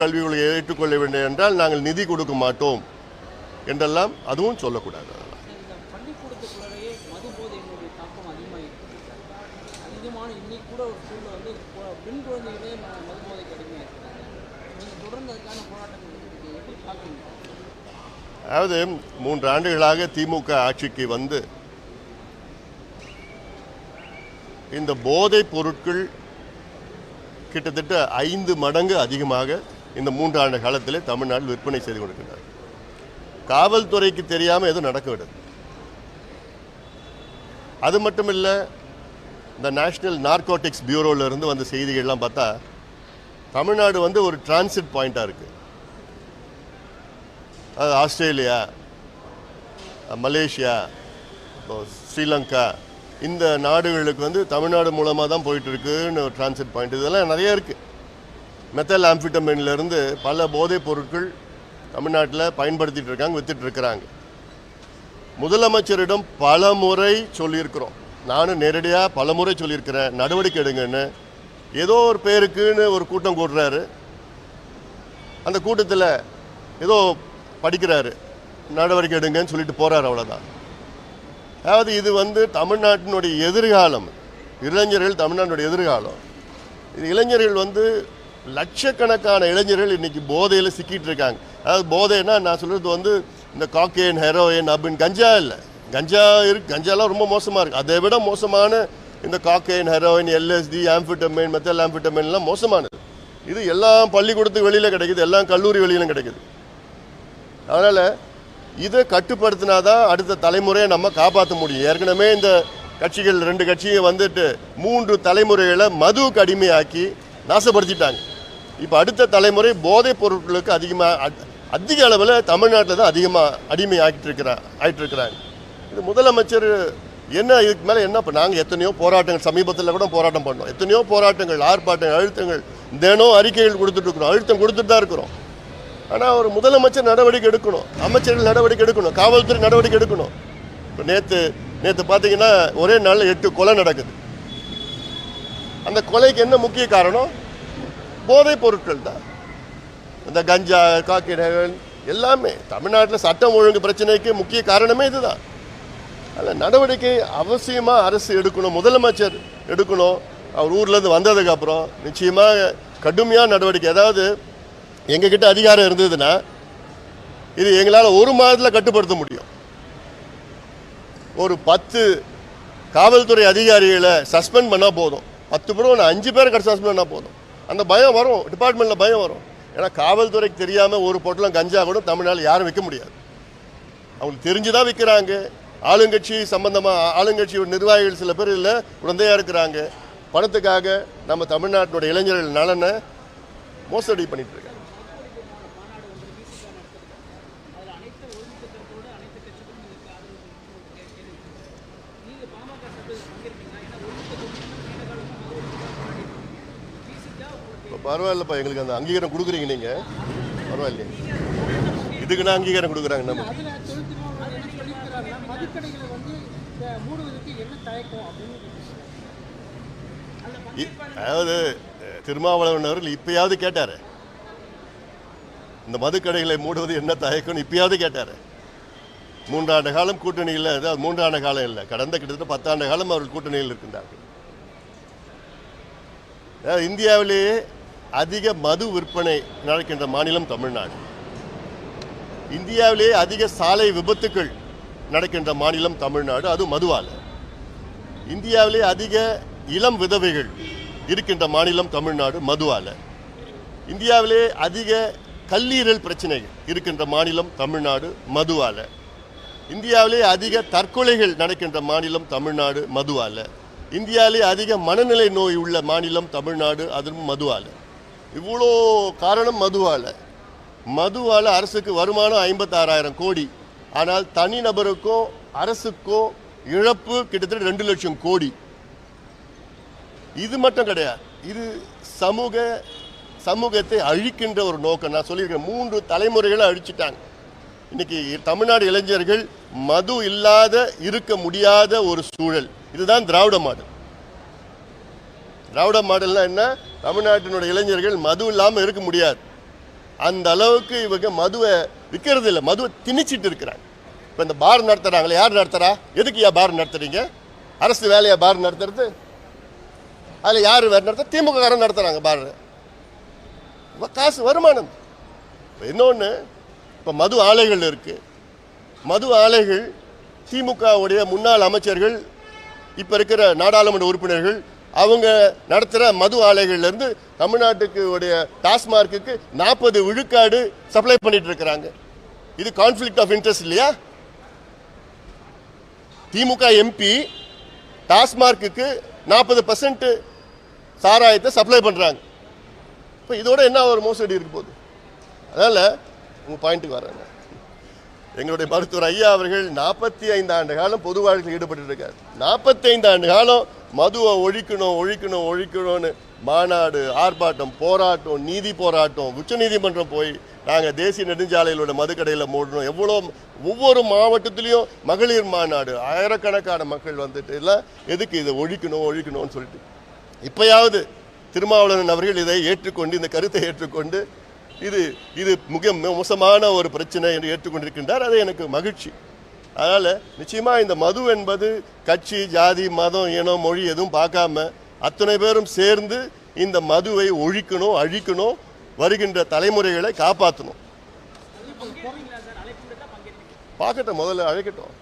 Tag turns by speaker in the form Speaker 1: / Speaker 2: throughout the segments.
Speaker 1: கல்வி கொள்கையை ஏற்றுக்கொள்ள வேண்டும் என்றால் நாங்கள் நிதி கொடுக்க மாட்டோம் என்றெல்லாம் அதுவும் சொல்லக்கூடாது. அதாவது மூன்று ஆண்டுகளாக திமுக ஆட்சிக்கு வந்து இந்த போதைப் பொருட்கள் கிட்டத்தட்ட ஐந்து மடங்கு அதிகமாக இந்த மூன்று ஆண்டு காலத்திலே தமிழ்நாட்டில் விற்பனை செய்து கொண்டிருக்கிறார் காவல்துறைக்கு தெரியாமல் எதுவும் நடக்க விடுது. அது மட்டும் இல்லை இந்த நேஷ்னல் நார்கோட்டிக்ஸ் பியூரோல வந்த செய்திகள்லாம் பார்த்தா தமிழ்நாடு வந்து ஒரு டிரான்சிட் பாயிண்டாக இருக்குது அது ஆஸ்திரேலியா மலேசியா இப்போ ஸ்ரீலங்கா இந்த நாடுகளுக்கு வந்து தமிழ்நாடு மூலமாக தான் போயிட்டு இருக்குன்னு ஒரு டிரான்சிட் பாயிண்ட் இதெல்லாம் நிறைய இருக்குது மெத்தல் ஆம்ஃபிட்டமின்ல இருந்து பல போதைப் பொருட்கள் தமிழ்நாட்டில் பயன்படுத்திகிட்டு இருக்காங்க வித்துட்டு இருக்கிறாங்க. முதலமைச்சரிடம் பல முறை சொல்லியிருக்கிறோம். நானும் நேரடியாக பல முறை சொல்லியிருக்கிறேன் நடவடிக்கை எடுங்கன்னு. ஏதோ ஒரு பேருக்குன்னு ஒரு கூட்டம் கூடுறாரு. அந்த கூட்டத்தில் ஏதோ படிக்கிறாரு நடவடிக்கை எடுங்கன்னு சொல்லிட்டு போகிறார் அவ்வளோதான் அதாவது இது வந்து தமிழ்நாட்டினுடைய எதிர்காலம் இளைஞர்கள் தமிழ்நாட்டினுடைய எதிர்காலம். இது இளைஞர்கள் வந்து லட்சக்கணக்கான இளைஞர்கள் இன்னைக்கு போதையில் சிக்கிட்டு இருக்காங்க. அதாவது போதைன்னா நான் சொல்கிறது வந்து இந்த காக்கேன் ஹெரோயின் அப்படின்னு கஞ்சா இல்லை. கஞ்சா இருக்கு கஞ்சாலாம் ரொம்ப மோசமாக இருக்குது அதை விட மோசமான இந்த cocaine heroin LSD amphetamine methyl ஆம்ஃபிட்டமைன்லாம் மோசமானது. இது எல்லாம் பள்ளிக்கூடத்துக்கு வெளியில் கிடைக்குது எல்லாம் கல்லூரி வெளியிலும் கிடைக்குது. அதனால் இதை கட்டுப்படுத்தினா தான் அடுத்த தலைமுறையை நம்ம காப்பாற்ற முடியும். ஏற்கனவே இந்த கட்சிகள் ரெண்டு கட்சியும் வந்துட்டு மூன்று தலைமுறைகளை மதுவுக்கு அடிமையாக்கி நாசப்படுத்திட்டாங்க. இப்போ அடுத்த தலைமுறை போதைப் பொருட்களுக்கு அதிகமாக அதிக அளவில் தமிழ்நாட்டில் தான் அதிகமாக அடிமை ஆகிட்டு இருக்கிறா ஆகிட்டு இருக்கிறாங்க இது முதலமைச்சர் என்ன இதுக்கு மேலே என்ன இப்போ நாங்கள் எத்தனையோ போராட்டங்கள் சமீபத்தில் கூட போராட்டம் பண்ணோம். எத்தனையோ போராட்டங்கள் ஆர்ப்பாட்டங்கள் அழுத்தங்கள் தினம் அறிக்கைகள் கொடுத்துட்டு இருக்கிறோம். அழுத்தம் கொடுத்துட்டு தான் இருக்கிறோம். ஆனால் ஒரு முதலமைச்சர் நடவடிக்கை எடுக்கணும். அமைச்சர்கள் நடவடிக்கை எடுக்கணும். காவல்துறை நடவடிக்கை எடுக்கணும். இப்போ நேற்று நேற்று பார்த்தீங்கன்னா ஒரே நாளில் எட்டு கொலை நடக்குது. அந்த கொலைக்கு என்ன முக்கிய காரணம்? போதைப் பொருட்கள் தான். இந்த கஞ்சா காக்கிரகன் எல்லாமே தமிழ்நாட்டில் சட்டம் ஒழுங்கு பிரச்சனைக்கு முக்கிய காரணமே இதுதான். அதில் நடவடிக்கை அவசியமாக அரசு எடுக்கணும் முதலமைச்சர் எடுக்கணும். அவர் ஊர்லேருந்து வந்ததுக்கப்புறம் நிச்சயமாக கடுமையான நடவடிக்கை. அதாவது எங்ககிட்ட அதிகாரம் இருந்ததுன்னா இது எங்களால் ஒரு மாதத்தில் கட்டுப்படுத்த முடியும். ஒரு பத்து காவல்துறை அதிகாரிகளை சஸ்பெண்ட் பண்ணால் போதும். பத்து பேரும் ஒன்று அஞ்சு பேரை கட்டு சஸ்பெண்ட் பண்ணால் போதும். அந்த பயம் வரும் டிபார்ட்மெண்ட்டில் பயம் வரும். ஏன்னா காவல்துறைக்கு தெரியாமல் ஒரு பொட்டலம் கஞ்சா கூட தமிழ்நாட்டில் யாரும் விற்க முடியாது. அவங்களுக்கு தெரிஞ்சு தான் விற்கிறாங்க ஆளுங்கட்சி சம்பந்தமாக ஆளுங்கட்சி நிர்வாகிகள் சில பேர் இல்லை குழந்தையாக இருக்கிறாங்க. பணத்துக்காக நம்ம தமிழ்நாட்டினுடைய இளைஞர்கள் நலனை மோசடி பண்ணிகிட்டு இருக்காங்க. பரவாயில்லப்பா எங்களுக்கு அந்த அங்கீகாரம் கொடுக்குறீங்க நீங்கள் பரவாயில்லையே. இதுக்கு நான் அங்கீகாரம் கொடுக்குறாங்க நம்ம. அதாவது திருமாவளவன் அவர்கள் இப்பயாவது கேட்டார். இந்த மதுக்கடைகளை மூடுவது என்ன தயக்கம்னு இப்பயாவது கேட்டார். மூன்றாண்டு காலம் கூட்டணியில் அதாவது மூன்றாண்டு காலம் இல்லை. கடந்த கிட்டத்தட்ட பத்தாண்டு காலம் அவர்கள் கூட்டணியில் இருக்கின்றார்கள். இந்தியாவிலேயே அதிக மது விற்பனை நடக்கின்ற மாநிலம் தமிழ்நாடு. இந்தியாவிலேயே அதிக சாலை விபத்துக்கள் நடக்கின்ற மாநிலம் தமிழ்நாடு அது மதுவால். இந்தியாவிலே அதிக இளம் விதவைகள் இருக்கின்ற மாநிலம் தமிழ்நாடு மதுவால். இந்தியாவிலே அதிக கல்லீரல் பிரச்சனைகள் இருக்கின்ற மாநிலம் தமிழ்நாடு மதுவால். இந்தியாவிலே அதிக தற்கொலைகள் நடக்கின்ற மாநிலம் தமிழ்நாடு மதுவால். இந்தியாவிலே அதிக மனநிலை நோய் உள்ள மாநிலம் தமிழ்நாடு அதுவும் மதுவால. இவ்வளோ காரணம் மதுவால். மதுவால் அரசுக்கு வருமானம் ஐம்பத்தாறாயிரம் கோடி. ஆனால் தனிநபருக்கும் அரசுக்கும் இழப்பு கிட்டத்தட்ட ரெண்டு லட்சம் கோடி. இது மட்டும் கிடையாது. இது சமூக சமூகத்தை அழிக்கின்ற ஒரு நோக்கம். நான் சொல்லியிருக்கேன். மூன்று தலைமுறைகளை அழிச்சிட்டாங்க. இன்னைக்கு தமிழ்நாடு இளைஞர்கள் மது இல்லாத இருக்க முடியாத ஒரு சூழல். இதுதான் திராவிட மாடல். திராவிட மாடல்னா என்ன? தமிழ்நாட்டினுடைய இளைஞர்கள் மது இல்லாமல் இருக்க முடியாது. அந்த அளவுக்கு இவங்க மதுவை விற்கிறது இல்லை. மதுவை திணிச்சிட்டு இருக்கிறாங்க. இப்போ இந்த பார் நடத்துகிறாங்களே யார் நடத்துகிறா எதுக்கு ஏன் பார் நடத்துறீங்க? அரசு வேலையாக பார் நடத்துறது? அதில் யார் வேறு நடத்த? திமுக காரன் நடத்துகிறாங்க பார். காசு வருமானம். இப்போ இன்னொன்று இப்போ மது ஆலைகள் இருக்குது மது ஆலைகள் திமுகவுடைய முன்னாள் அமைச்சர்கள் இப்போ இருக்கிற நாடாளுமன்ற உறுப்பினர்கள் அவங்க நடத்துகிற மது ஆலைகள்லேருந்து தமிழ்நாட்டுக்கு உடைய டாஸ்மார்க்குக்கு நாற்பது விழுக்காடு சப்ளை பண்ணிட்டு இருக்கிறாங்க. இது கான்ஃப்ளிக்ட் ஆஃப் இன்ட்ரெஸ்ட் இல்லையா? திமுக எம்பி டாஸ்மார்க்குக்கு நாற்பது பர்சன்ட் சாராயத்தை சப்ளை பண்ணுறாங்க இப்போ இதோட என்ன ஒரு மோசடி இருக்க போகுது? அதனால் உங்கள் பாயிண்ட்டுக்கு வர்றாங்க எங்களுடைய மருத்துவர் ஐயா அவர்கள் நாற்பத்தி ஐந்து ஆண்டு காலம் பொது வாழ்க்கையில் ஈடுபட்டு இருக்கார். நாற்பத்தி ஐந்து ஆண்டு காலம் மதுவை ஒழிக்கணும் ஒழிக்கணும் ஒழிக்கணும்னு மாநாடு ஆர்ப்பாட்டம் போராட்டம் நீதி போராட்டம் உச்சநீதிமன்றம் போய் நாங்கள் தேசிய நெடுஞ்சாலையிலோட மதுக்கடையில் மூடணும். எவ்வளோ ஒவ்வொரு மாவட்டத்திலையும் மகளிர் மாநாடு. ஆயிரக்கணக்கான மக்கள் வந்துட்டு எல்லாம் எதுக்கு இதை ஒழிக்கணும் ஒழிக்கணும்னு சொல்லிட்டு. இப்போயாவது திருமாவளவன் அவர்கள் இதை ஏற்றுக்கொண்டு இந்த கருத்தை ஏற்றுக்கொண்டு இது இது மிக மோசமான ஒரு பிரச்சனை என்று ஏற்றுக்கொண்டிருக்கின்றார். அது எனக்கு மகிழ்ச்சி. அதனால் நிச்சயமாக இந்த மது என்பது கட்சி ஜாதி மதம் இனம் மொழி எதுவும் பார்க்காம அத்தனை பேரும் சேர்ந்து இந்த மதுவை ஒழிக்கணும் அழிக்கணும் வருகின்ற தலைமுறைகளை காப்பாற்றணும் பார்க்கட்டும் முதல்ல அழைக்கட்டும்.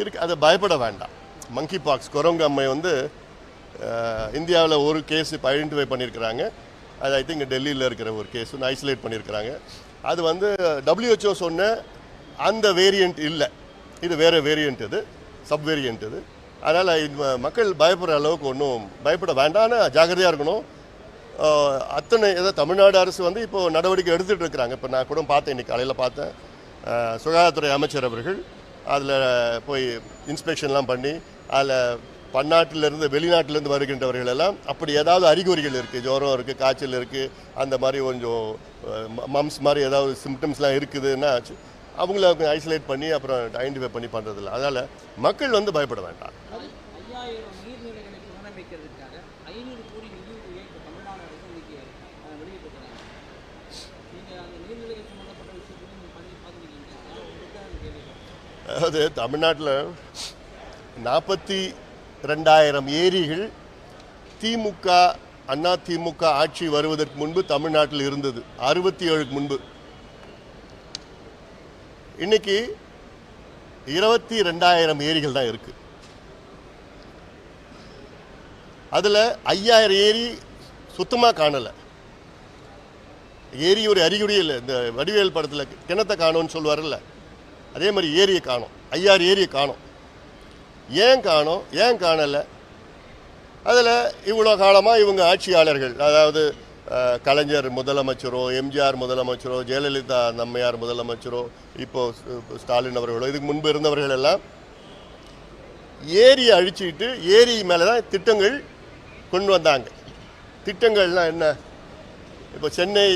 Speaker 1: இருக்கு அதை பயப்பட வேண்டாம். மங்கி பாக்ஸ் குரங்கு அம்மை வந்து இந்தியாவில் ஒரு கேஸ் இப்போ ஐடென்டிஃபை பண்ணியிருக்கிறாங்க. அது ஐ திங்க் டெல்லியில் இருக்கிற ஒரு கேஸ் வந்து ஐசோலேட் பண்ணியிருக்கிறாங்க. அது வந்து டபிள்யூஹெச்ஓ சொன்ன அந்த வேரியண்ட் இல்லை. இது வேறு வேரியண்ட் இது சப் வேரியண்ட் இது அதனால் மக்கள் பயப்படுற அளவுக்கு ஒன்றும் பயப்பட வேண்டாம்னு ஜாக்கிரதையாக இருக்கணும். அத்தனை ஏதோ தமிழ்நாடு அரசு வந்து இப்போது நடவடிக்கை எடுத்துகிட்டு இருக்கிறாங்க. இப்போ நான் கூட பார்த்தேன் இன்னைக்கு காலையில் பார்த்தேன். சுகாதாரத்துறை அமைச்சர் அவர்கள் அதில் போய் இன்ஸ்பெக்ஷன்லாம் பண்ணி அதில் பன்னாட்டிலிருந்து வெளிநாட்டிலேருந்து வருகின்றவர்கள் எல்லாம் அப்படி ஏதாவது அறிகுறிகள் இருக்குது ஜுரம் இருக்குது காய்ச்சல் இருக்குது அந்த மாதிரி கொஞ்சம் மம்ஸ் மாதிரி ஏதாவது சிம்டம்ஸ்லாம் இருக்குதுன்னா அவங்கள ஐசோலேட் பண்ணி அப்புறம் ஐடென்டிஃபை பண்ணி பண்ணுறதில்ல அதனால் மக்கள் வந்து பயப்பட வேண்டாம். அதாவது தமிழ்நாட்டில் நாற்பத்தி ரெண்டாயிரம் ஏரிகள் திமுக அண்ணா திமுக ஆட்சி வருவதற்கு முன்பு தமிழ்நாட்டில் இருந்தது. அறுபத்தி ஏழுக்கு முன்பு. இன்னைக்கு இருபத்தி ரெண்டாயிரம் ஏரிகள் தான் இருக்கு. அதில் ஐயாயிரம் ஏரி சுத்தமாக காணலை. ஏரி ஒரு அறிகுறி இல்லை. இந்த வடிவேல் படத்தில் கிணத்தை காணோன்னு சொல்லுவார்ல அதே மாதிரி ஏரியை காணோம். ஐயாறு ஏரியை காணோம். ஏன் காணோம்? ஏன் காணலை? அதில் இவ்வளோ காலமாக இவங்க ஆட்சியாளர்கள் அதாவது கலைஞர் முதலமைச்சரோ எம்ஜிஆர் முதலமைச்சரோ ஜெயலலிதா நம்மையார் முதலமைச்சரோ இப்போ ஸ்டாலின் அவர்களோ இதுக்கு முன்பு இருந்தவர்கள் எல்லாம் ஏரியை அழிச்சிட்டு ஏரி மேலே தான் திட்டங்கள் கொண்டு வந்தாங்க. திட்டங்கள்லாம் என்ன? இப்போ சென்னை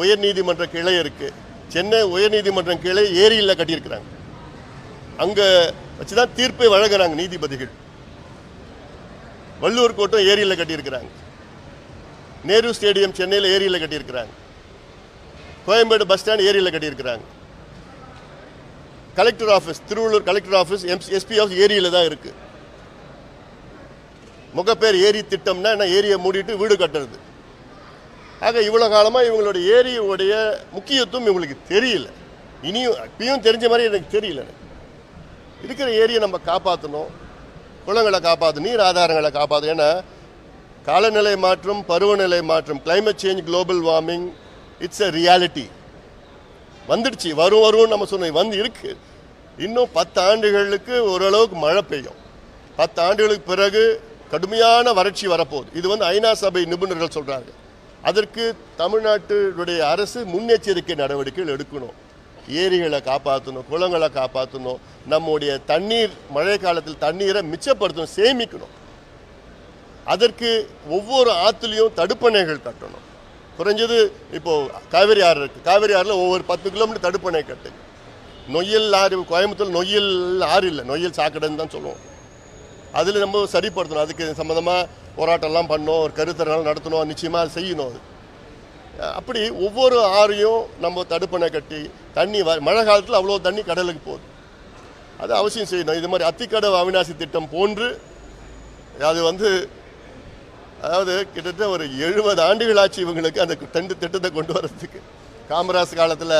Speaker 1: உயர்நீதிமன்ற கிளை இருக்குது சென்னை உயர்நீதிமன்றம் கிளை ஏரியில் கட்டியிருக்கிறாங்க. அங்கே வச்சு தான் தீர்ப்பை வழங்குறாங்க நீதிபதிகள். வள்ளூர் கோட்டம் ஏரியில் கட்டியிருக்கிறாங்க. நேரு ஸ்டேடியம் சென்னையில் ஏரியில் கட்டியிருக்கிறாங்க. கோயம்பேடு பஸ் ஸ்டாண்ட் ஏரியில் கட்டியிருக்கிறாங்க. Collector office Thiruvallur collector office எம்ஸ் SP office ஏரியில் தான் இருக்குது முகப்பேர் ஏரி திட்டம்னா என்ன? ஏரியை மூடிட்டு வீடு கட்டுறது. ஆக இவ்வளோ காலமாக இவங்களுடைய ஏரியுடைய முக்கியத்துவம் இவங்களுக்கு தெரியல. இனியும் இப்பயும் தெரிஞ்ச மாதிரி எனக்கு தெரியல. எனக்கு. இருக்கிற ஏரியை நம்ம காப்பாற்றணும் குளங்களை காப்பாற்றணும் நீர் ஆதாரங்களை காப்பாற்றணும் ஏன்னா காலநிலை மாற்றம் பருவநிலை மாற்றம் climate change global warming it's a reality வந்துடுச்சு வரும் வரும்னு நம்ம சொன்னோம். வந்து இருக்கு. இன்னும் பத்து ஆண்டுகளுக்கு ஓரளவுக்கு மழை பெய்யும். பத்து ஆண்டுகளுக்கு பிறகு கடுமையான வறட்சி வரப்போகுது. இது வந்து ஐநா சபை நிபுணர்கள் சொல்கிறாங்க அதற்கு தமிழ்நாட்டுடைய அரசு முன்னெச்சரிக்கை நடவடிக்கைகள் எடுக்கணும். ஏரிகளை காப்பாற்றணும் குளங்களை காப்பாற்றணும் நம்முடைய தண்ணீர் மழை காலத்தில் தண்ணீரை மிச்சப்படுத்தணும் சேமிக்கணும். அதற்கு ஒவ்வொரு ஆற்றுலையும் தடுப்பணைகள் கட்டணும். குறைஞ்சது இப்போ காவேரி ஆறு இருக்கு. காவேரி ஆறில் ஒவ்வொரு பத்து கிலோமீட்டர் தடுப்பணை கட்டு. நொய்யல் ஆறு கோயம்புத்தூர் நொய்யல் ஆறு இல்லை நொய்யல் சாக்கடைன்னு தான் சொல்லுவோம். அதில் நம்ம சரிப்படுத்தணும். அதுக்கு சம்மந்தமாக போராட்டம்லாம் பண்ணோம் ஒரு கருத்தரங்கள் நடத்தணும் நிச்சயமாக செய்யணும் அது. அப்படி ஒவ்வொரு ஆறையும் நம்ம தடுப்பணை கட்டி தண்ணி வ மழை காலத்தில் அவ்வளோ தண்ணி கடலுக்கு போகுது. அது அவசியம் செய்யணும். இது மாதிரி அத்திக்கடவு அவிநாசி திட்டம் போன்று அது வந்து அதாவது கிட்டத்தட்ட ஒரு எழுபது ஆண்டுகள் ஆச்சு இவங்களுக்கு அந்த ரெண்டு திட்டத்தை கொண்டு வர்றதுக்கு. காமராஜ் காலத்தில்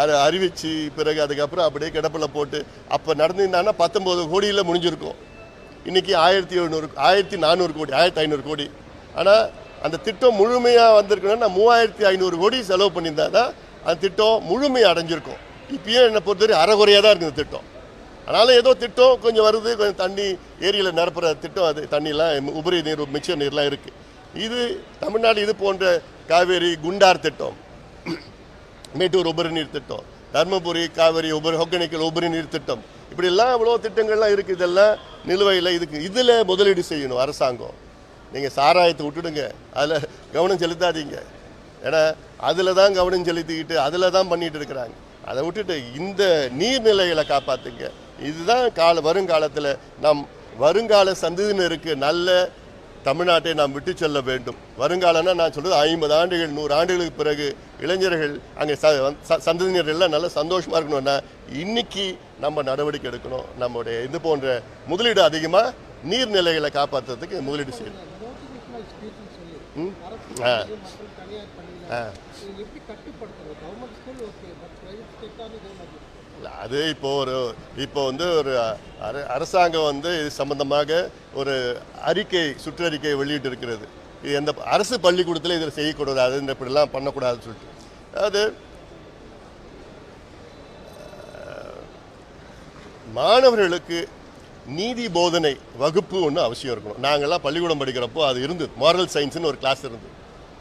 Speaker 1: அதை அறிவிச்சு பிறகு அதுக்கப்புறம் அப்படியே கிடப்பில் போட்டு அப்போ நடந்திருந்தாங்கன்னா பத்தொம்போது கோடியில் முடிஞ்சிருக்கும். இன்றைக்கி ஆயிரத்தி எழுநூறு ஆயிரத்தி நானூறு கோடி ஆயிரத்தி ஐநூறு கோடி. ஆனால் அந்த திட்டம் முழுமையாக வந்திருக்கணும்னா மூவாயிரத்தி ஐநூறு கோடி செலவு பண்ணியிருந்தா தான் அந்த திட்டம் முழுமையாக அடைஞ்சிருக்கும். இப்பயும் என்னை பொறுத்தவரை அறகுறையாக தான் இருக்குது திட்டம். அதனால் ஏதோ திட்டம் கொஞ்சம் வருது கொஞ்சம் தண்ணி ஏரியில் நிரப்புற திட்டம் அது தண்ணிலாம் உபரி நீர் மிச்ச நீர்லாம் இருக்குது இது தமிழ்நாடு இது போன்ற காவேரி குண்டார் திட்டம் மேட்டூர் உபரி நீர் திட்டம் தர்மபுரி காவேரி உபரி ஒகேனக்கல் உபரி நீர் திட்டம் இப்படிலாம் இவ்வளோ திட்டங்கள்லாம் இருக்குது இதெல்லாம் நிலுவையில் இதுக்கு இதில் முதலீடு செய்யணும் அரசாங்கம். நீங்கள் சாராயத்தை விட்டுடுங்க. அதில் கவனம் செலுத்தாதீங்க. ஏன்னா அதில் தான் கவனம் செலுத்திக்கிட்டு அதில் தான் பண்ணிட்டு இருக்கிறாங்க. அதை விட்டுட்டு இந்த நீர்நிலைகளை காப்பாற்றுங்க இதுதான் கால வருங்காலத்தில் நம் வருங்கால சந்ததியினருக்கு நல்ல தமிழ்நாட்டை நாம் விட்டு செல்ல வேண்டும். வருங்காலம்னா நான் சொல்கிறது ஐம்பது ஆண்டுகள் நூறு ஆண்டுகளுக்கு பிறகு இளைஞர்கள் அங்கே ச சந்ததியினர் எல்லாம் நல்ல சந்தோஷமாக இருக்கணும்னா இன்றைக்கி நம்ம நடவடிக்கை எடுக்கணும். நம்முடைய இது போன்ற முதலீடு அதிகமாக நீர்நிலைகளை காப்பாற்றுறதுக்கு முதலீடு செய்யணும். அது இப்போ ஒரு இப்போ வந்து ஒரு அர- அரசாங்கம் வந்து இது சம்பந்தமாக ஒரு அறிக்கை சுற்றறிக்கை வெளியிட்டு இருக்கிறது இது எந்த அரசு பள்ளிக்கூடத்தில் இதில் செய்யக்கூடாது இந்த இப்படிலாம் பண்ணக்கூடாதுன்னு சொல்லிட்டு. அஹ், மாணவர்களுக்கு நீதி போதனை வகுப்பு ஒன்று அவசியம் இருக்கணும். நாங்கள்லாம் பள்ளிக்கூடம் படிக்கிறப்போ அது இருந்தது மாரல் சயின்ஸ்னு ஒரு கிளாஸ் இருந்தது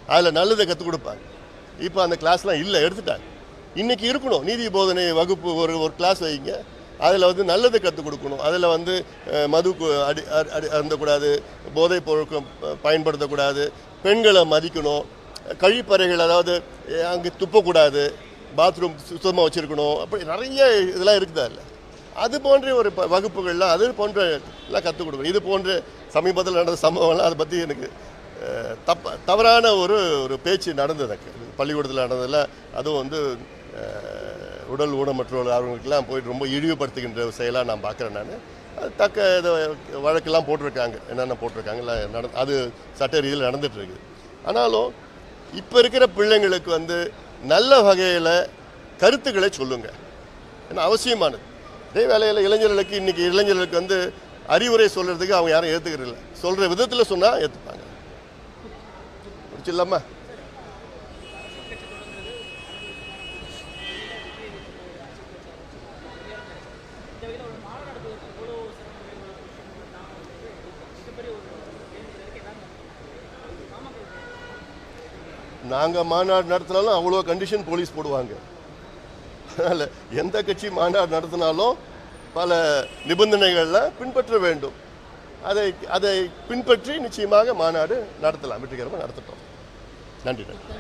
Speaker 1: அதில் நல்லதை கற்றுக் கொடுப்பாங்க. இப்போ அந்த கிளாஸ்லாம் இல்லை எடுத்துட்டாங்க. இன்னைக்கு இருக்கணும். நீதி போதனை வகுப்பு ஒரு ஒரு கிளாஸ் வைங்க. அதில் வந்து நல்லதை கற்றுக் கொடுக்கணும். அதில் வந்து மது அடி அடி- அருந்தக்கூடாது போதைப் பொருட்கள் பயன்படுத்தக்கூடாது பெண்களை மதிக்கணும். கழிப்பறைகள் அதாவது அங்கே துப்பக்கூடாது பாத்ரூம் சுத்தமாக வச்சுருக்கணும். அப்படி நிறைய இதெல்லாம் இருக்குது அதில் அது போன்ற ஒரு ப- வகுப்புகள்லாம் அது போன்ற எல்லாம் கற்றுக் கொடுக்கணும். இது போன்ற சமீபத்தில் நடந்த சம்பவம்லாம் அதை பற்றி எனக்கு தப்ப தவறான ஒரு ஒரு பேச்சு நடந்தது எனக்கு பள்ளிக்கூடத்தில் நடந்ததில் அதுவும் வந்து உடல் ஊனமற்றோர் அவங்களுக்கெல்லாம் போயிட்டு ரொம்ப இழிவுபடுத்துகின்ற ஒரு செயலாக நான் பார்க்குறேன் நான். அது தக்க இதை வழக்கெல்லாம் போட்டிருக்காங்க. என்னென்ன போட்டிருக்காங்க இல்லை நட அது சட்ட ரீதியில் நடந்துகிட்ருக்கு ஆனாலும் இப்போ இருக்கிற பிள்ளைங்களுக்கு வந்து நல்ல வகையில் கருத்துக்களை சொல்லுங்கள் ஏன்னா அவசியமானது. அதே வேலையில் இளைஞர்களுக்கு இன்னைக்கு இளைஞர்களுக்கு வந்து அறிவுரை சொல்கிறதுக்கு அவங்க யாரும் ஏற்றுக்கிறதில்ல சொல்கிற விதத்தில் சொன்னால் ஏற்றுப்பாங்க முடிச்சிடலாமா? நாங்கள் மாநாடு நடத்தினாலும் அவ்வளோ கண்டிஷன் போலீஸ் போடுவாங்க. அதனால் எந்த கட்சி மாநாடு நடத்தினாலும் பல நிபந்தனைகளில் பின்பற்ற வேண்டும். அதை அதை பின்பற்றி நிச்சயமாக மாநாடு நடத்தலாம். வெற்றிகரமாக நடத்தட்டும். நன்றி நன்றி.